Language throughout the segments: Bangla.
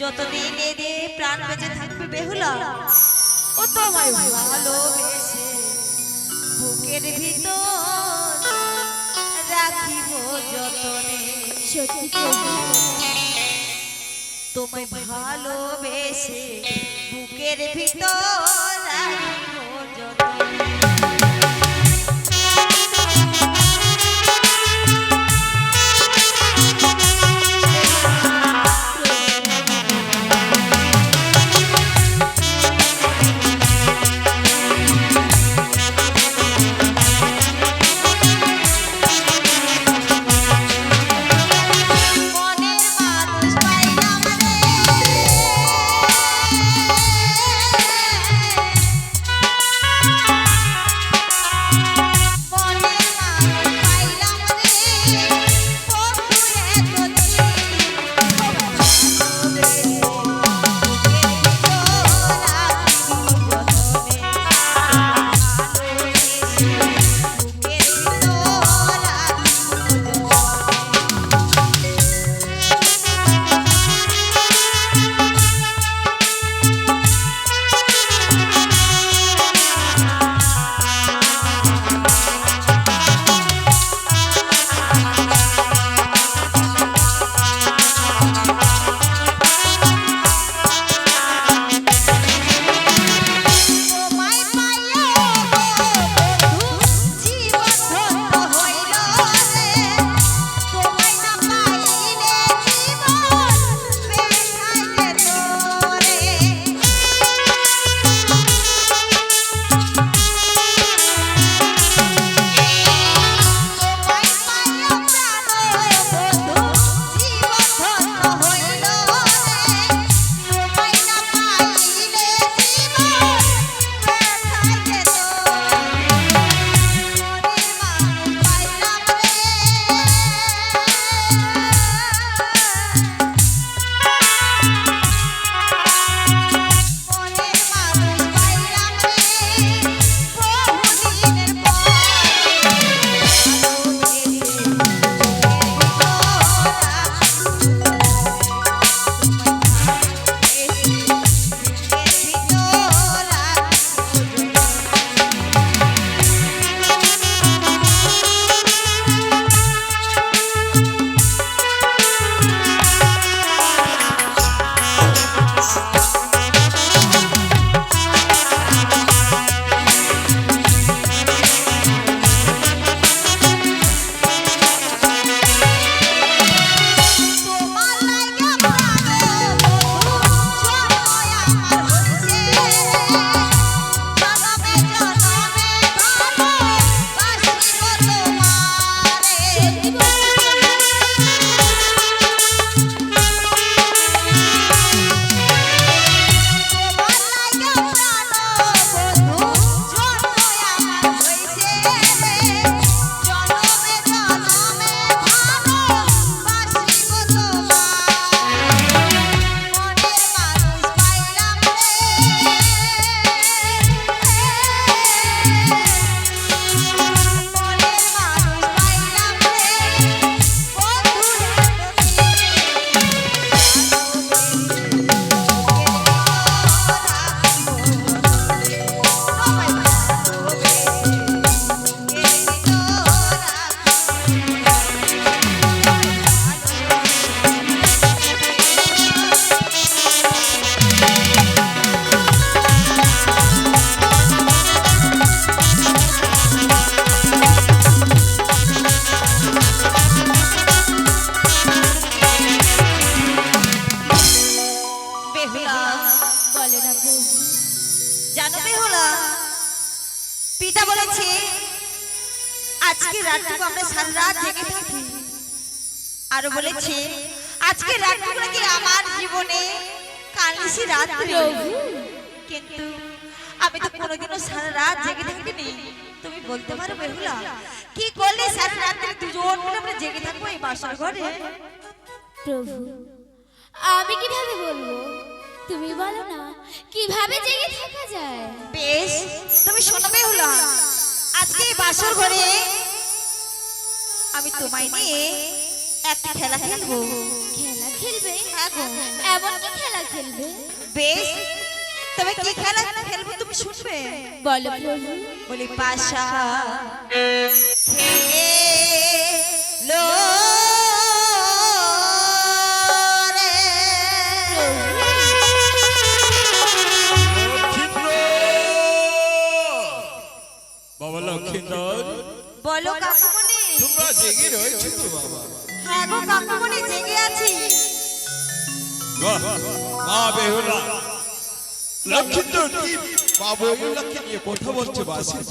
যতদিন এদের প্রাণ বেঁচে থাকবে বেহুলা ও তোমায় ভালোবেসে বুকের ভিতর রাখিব যতনে। তোমায় ভালোবেসে বুকের ভিতর রাখিব আজকে রাতটুকু আমরা সারা রাত জেগে থাকি। আরও বলেছে আজকে রাতটুকু নাকি আমার জীবনে কালিসি রাত্রি। প্রভু কিন্তু আমি তো কোনোদিনও সারা রাত জেগে থাকিনি। তুমি বলতে পারো বেহুলা কি করলে সারা রাত্রি দুজন মিলে আমরা জেগে থাকব এই বাসার ঘরে? প্রভু আমি কীভাবে বলব? তুমি বলো না কীভাবে জেগে থাকা যায়? বেশ তুমি শোনো বেহুলা আজকে এই বাসর ঘরে আমি তোমায় নিয়ে একটা খেলা খেলব। খেলা খেলবে। এমন কি খেলা খেলবে? বেশ তবে কি খেলা খেলব তুমি শুনবে? বলো বলি পাশা খেলো বলো কাকুমণি তোমরা জেগে রয়েছো তো বাবা। হ্যাঁ গো কাকুমণি জেগে আছি। বাহ, মা বেহুলা। লক্ষ্মীন্দর কি মা বেহুলাকে নিয়ে কথা বলছে বাসির।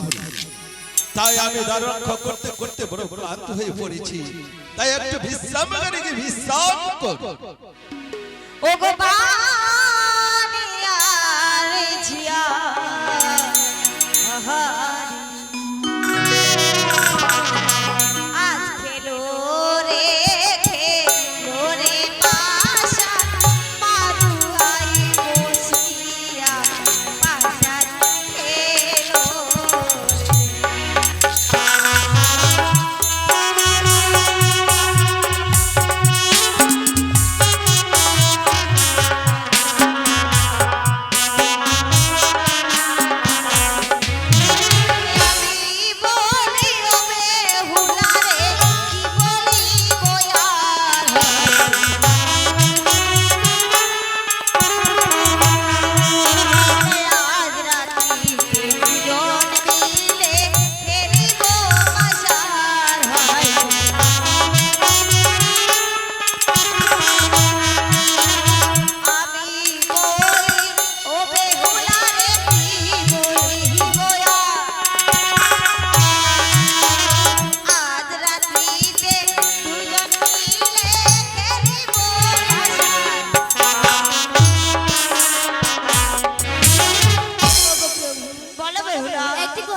তাই আমি দ্বাররক্ষা করতে করতে বড় ক্লান্ত হয়ে পড়েছি। তাই একটু বিশ্রাম করে কি বিশ্রাম কর। ও গো বানিয়ার ঝিয়া।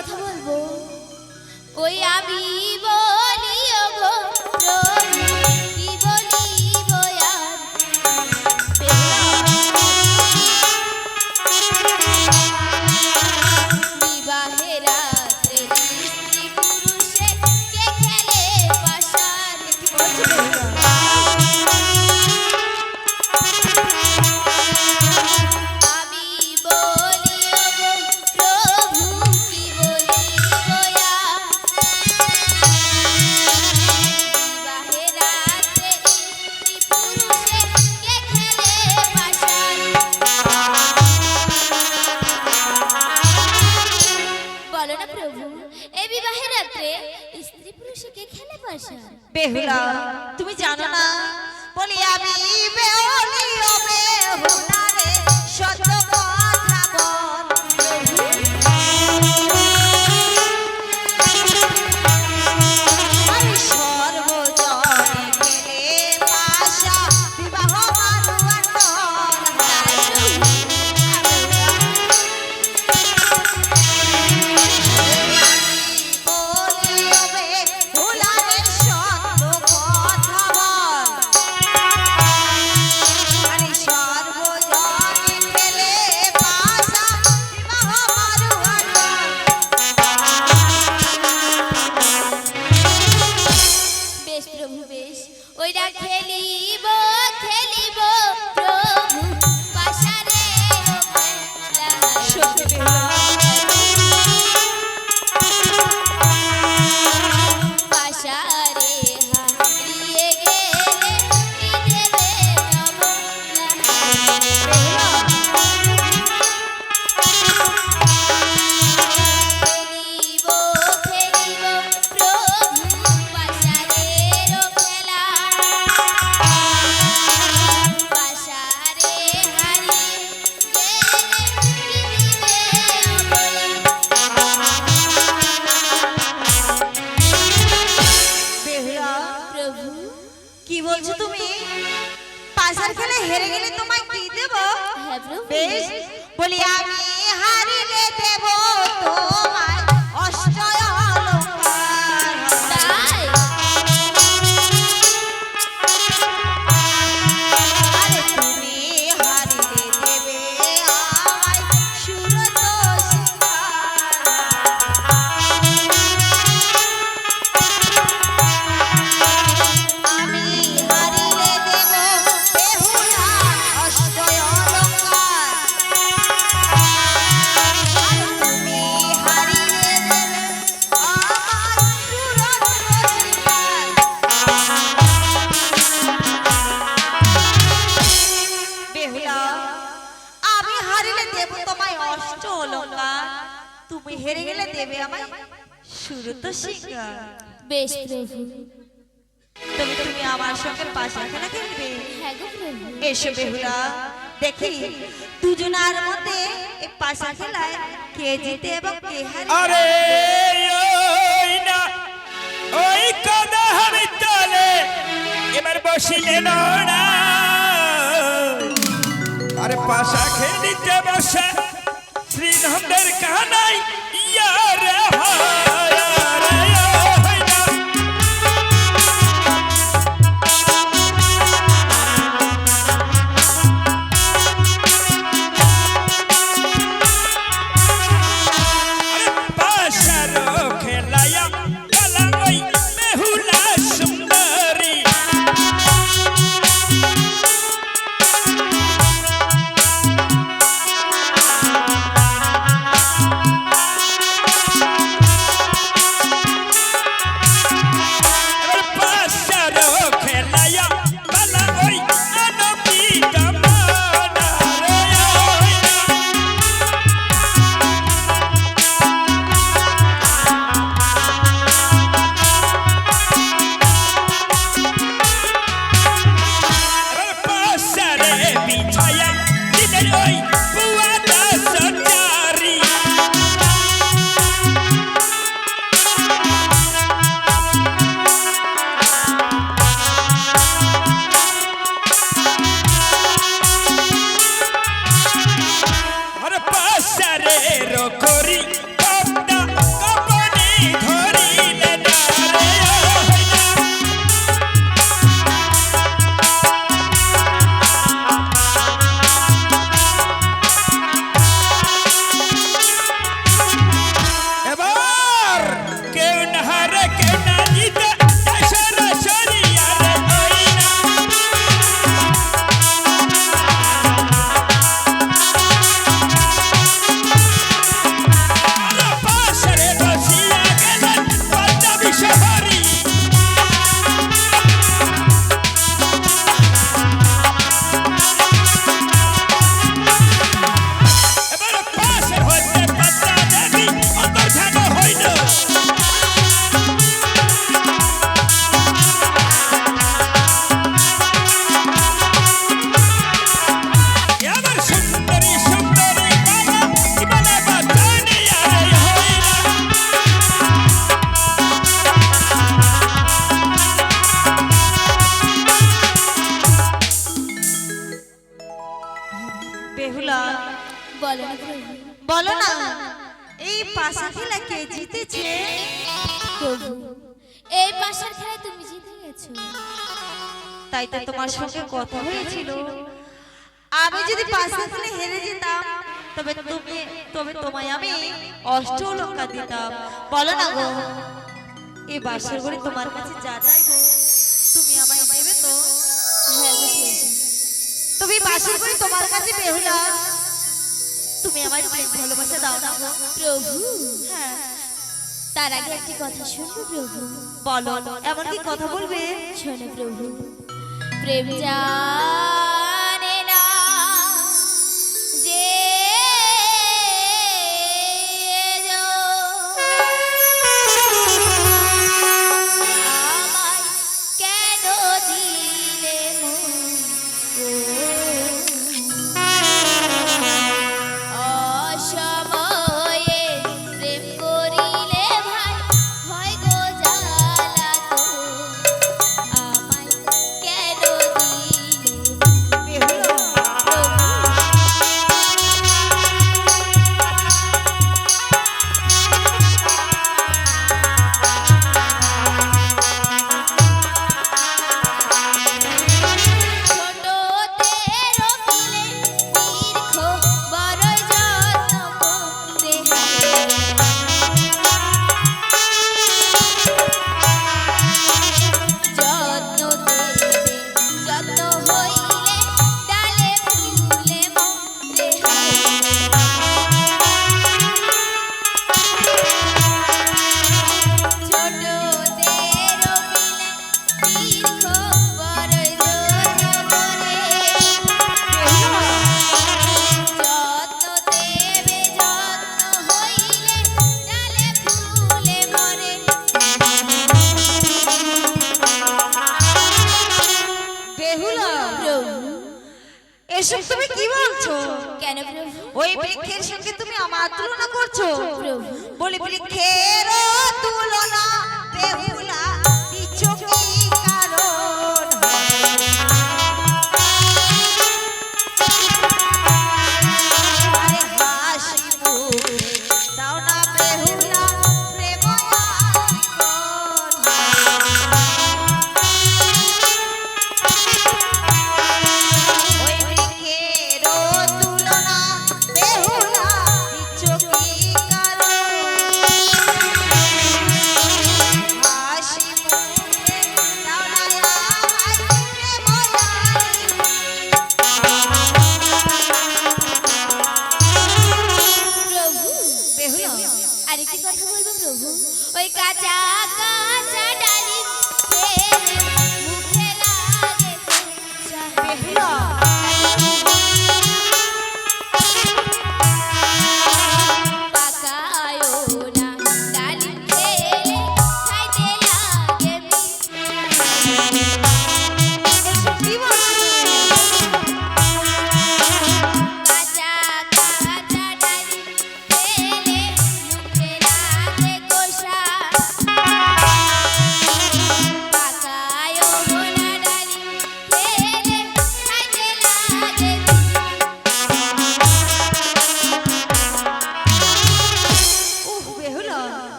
কথা বলব? ওই আমি বলি তুমি জানো না? বলি আমি বেহুলি ও বেহুলা পাশা খেলায় কে জিতে এবং কে হারে ওই না, ওই কদা আমি তলে এবার বসিলে না আরে পাশা খেলিতে বসে, শ্রীনন্দের কানাই বেহুলা। বলো না। বলো না। এই পাশা খেলা কে জিতেছে? প্রভু এই পাশার খেলায় তুমি জিতে গেছো। তাই তো তোমার সঙ্গে কথা হয়েছিল। আমি যদি পাশা খেলে হেরে যেতাম তবে তুমি তবে তোমায় আমি অষ্টলঙ্কা দিতাম। বলো না গো। এই বাসর করে তোমার কাছে যা চাইব তুমি আমায় দেবে তো? হ্যাঁ তুমি বাসর করে তোমার কাছে বেহুলা। তুমি আমার প্রেম ভালোবাসা দাও না প্রভু। হ্যাঁ। তার আগে একটি কথা শুনব প্রভু। বলো এমন কি কথা বলবে? শোনো প্রভু। প্রেম জানে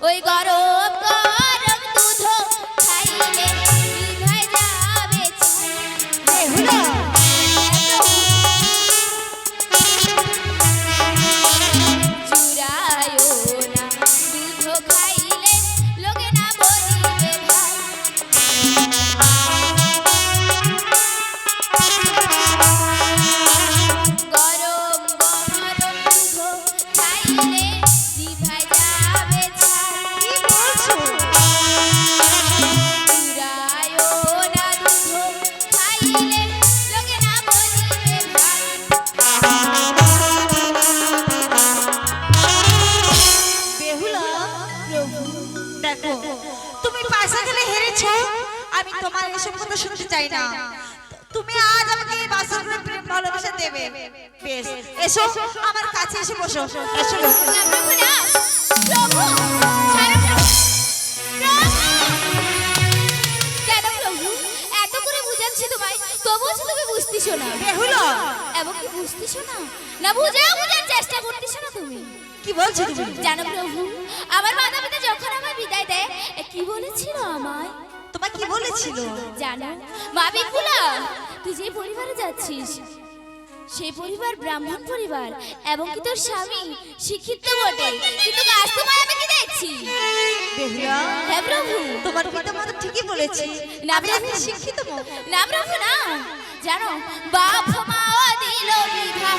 ওই গরম না। তুমি আজ আমাকে এই বাসন করে প্রেম ভালোবাসা দেবে। বেশ এসো আমার কাছে এসে বসো। এসো। বুঝতেছো না। না? বুঝেও বুঝার চেষ্টা করতেছো না তুমি। কি বলছো জানো আমার মাতা পিতা যখন আমার বিদায় দেয় কি বলেছিল আমায়? বাবা কি বলেছিল? জানো? মা বিপুলা তুই যে পরিবারে যাচ্ছিস সেই পরিবার ব্রাহ্মণ পরিবার এবং কি তোর স্বামী? শিক্ষিত বটে? কিন্তু বাস্তব আমি কি দেখছি? বেহরা হে হ্যাঁ প্রভু। তোমার পিতা মাতা ঠিকই বলেছে। না আমি আমি শিক্ষিত না প্রভু না। জানো বাপ মা দিল বিবাহ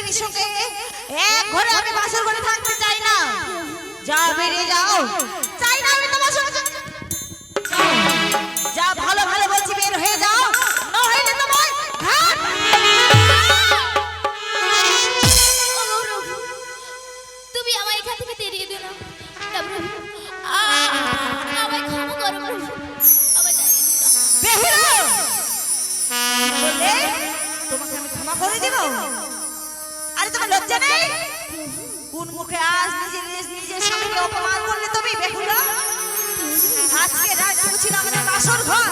মধ্যে সঙ্গে এক ঘরে আমি বাসর করে থাকতে চাই না। যাও বেরিয়ে যাও। চাই না আমি তোমার সঙ্গে। যা ভালো ভালো বলছি বের হয়ে যাও। নইলে তুমি আমায় এখান থেকে তেড়িয়ে দিল না। আমায় ক্ষমা করো প্রভু আমায় তাড়িয়ে দিও। না। বেহুলা তোমাকে আমি ক্ষমা করে দেব? তোমার লজ্জা নেই? কোন মুখে আজ নিজের নিজের- স্বামীকে অপমান করলে তুমি বেহুলা? আজকে রাত ছিল ঘর।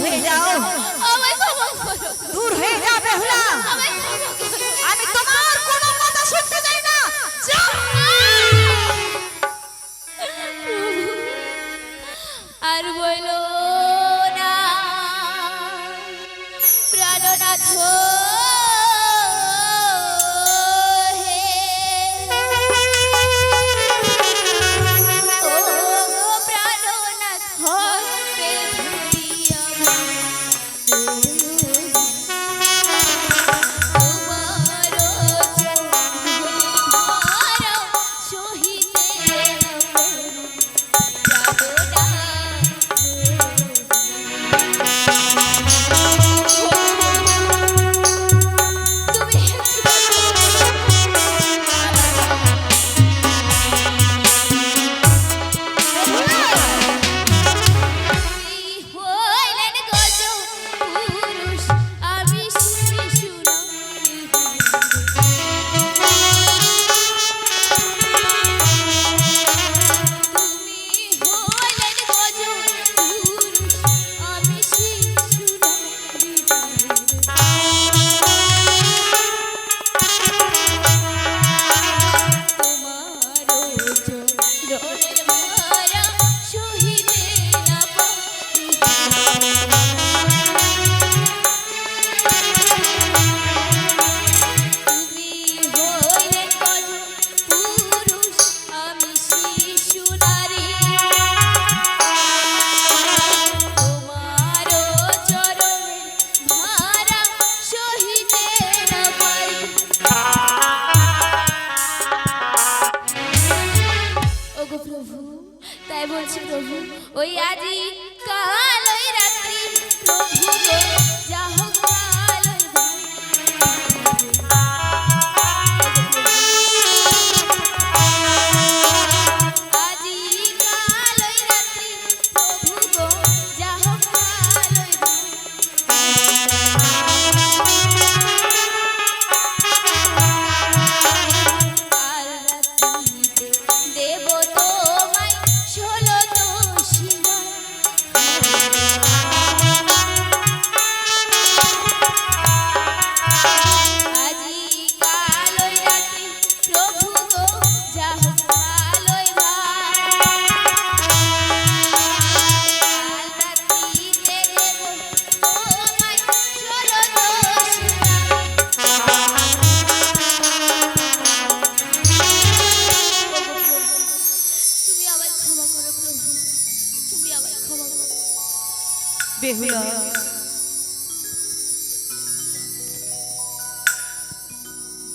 দূর হয়ে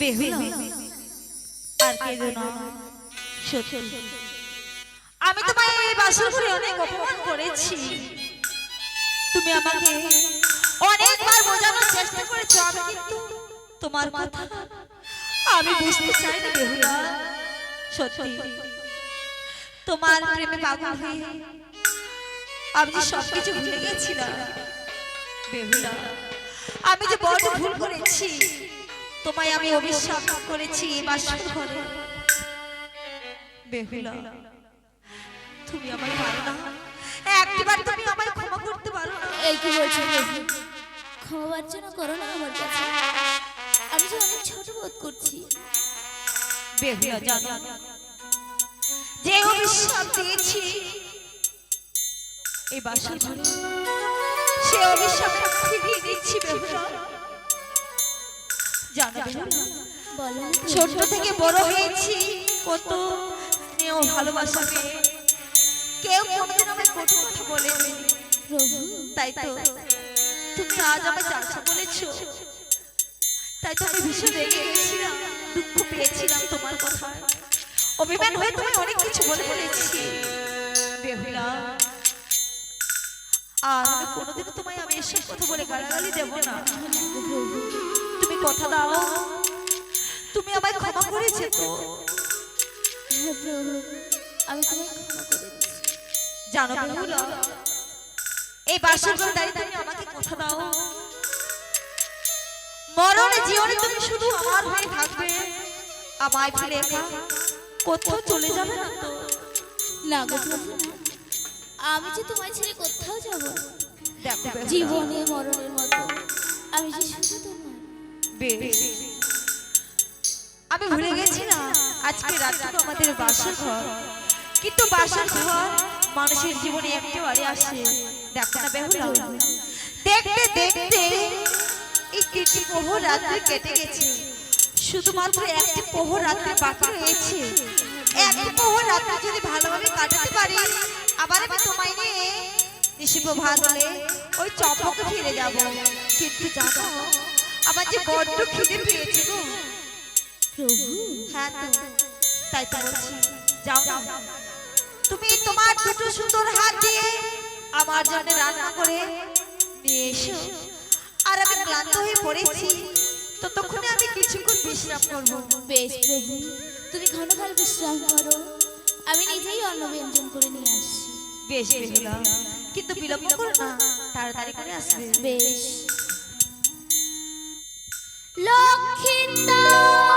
বেহুলা আর কেঁদো না। আমি তোমায় এই বাসর ঘরে অনেক অপমান করেছি। তুমি আমাকে অনেকবার বোঝানোর চেষ্টা করেছ, আমি কিন্তু তোমার কথা আমি বুঝতে চাইনি বেহুলা সত্যি। তোমার প্রেমে পাগল হয়ে আমি যে সবকিছু ভুলে গেছিলাম বেহুলা আমি যে বড় ভুল করেছি তোমায় আমি অভিশাপ করেছি বাসর বেহুলা তুমি পারো না। এই কি বলছো প্রভু ক্ষমা প্রার্থনা করো না আমার কাছে। আমি যে অনেক ছোট বোধ করছি। বেহুলা জানো যে অভিশাপ দিয়েছি এই বাসর ঘরে সে অভিশাপ ফিরিয়ে দিচ্ছি বেহুলা। ছোট থেকে বড় হয়েছি কত স্নেহ ভালোবাসা পেয়ে কেউ কোনোদিন আমায় কটু কথা বলেনি। তাই তো তুমি আজ আমায় চাচা বলেছ। তাই তো আমি ভীষণ রেগে গেছিলাম দুঃখ পেয়েছিলাম তোমার কথায়। অভিমান হয়ে তুমি অনেক কিছু বলে ফেলেছি। বেহুলা আর কোনোদিনও তোমায় আমি এসব কথা বলে গালাগালি দেব না। তুমি কথা দাও। তুমি আমায় ক্ষমা করেছে তো? হ্যাঁ আমি তোমায় ক্ষমা করে জানো এই বাসর দাঁড়িয়ে তুমি আমাকে কথা দাও। মরণে জীবনে তুমি শুধু আমার হয়ে থাকবে। আমায় ফিরে একা কোথাও চলে যাবে না তো? না গো আমি যে তোমায় ছেড়ে কোথাও যাব জীবনে মরণের মতো আমি যে শুধু তোমার আমি ভুলে গেছি না আজকে রাতটুকু আমাদের বাসর ঘর। কিন্তু বাসর ঘর মানুষের জীবনে একটু বারে আসে। দেখো না বেহুলা। দেখতে দেখতে এই তিনটি প্রহর রাত্রি কেটে গেছে। শুধুমাত্র একটি প্রহর রাত্রি বাকি রয়েছে। একটি প্রহর রাত্রি যদি ভালোভাবে কাটাতে পারি আবার আমি তোমায় নিয়ে নিশিপ ভাত হলে ওই চম্পকে ফিরে যাব। কিন্তু জানো আমার যে বড্ড খিদে পেয়েছে গো। প্রভু। হ্যাঁ তো। তাই তো বলছি। যাও তুমি তোমার দুটো সুন্দর হাত দিয়ে আমার জন্য রান্না করে নিয়ে এসো। আর আমি ক্লান্ত হয়ে পড়েছি। ততক্ষণে আমি কিছুক্ষণ বিশ্রাম করব। বেশ প্রভু। তুমি ঘন ঘন বিশ্রাম করো। আমি নিজেই অন্ন ব্যঞ্জন করে নিয়ে আসছি। বেশ বেহুলা কিন্তু বিলম্ব করো না। তাড়াতাড়ি করে আসবে। বেশ। লক্ষিন্দর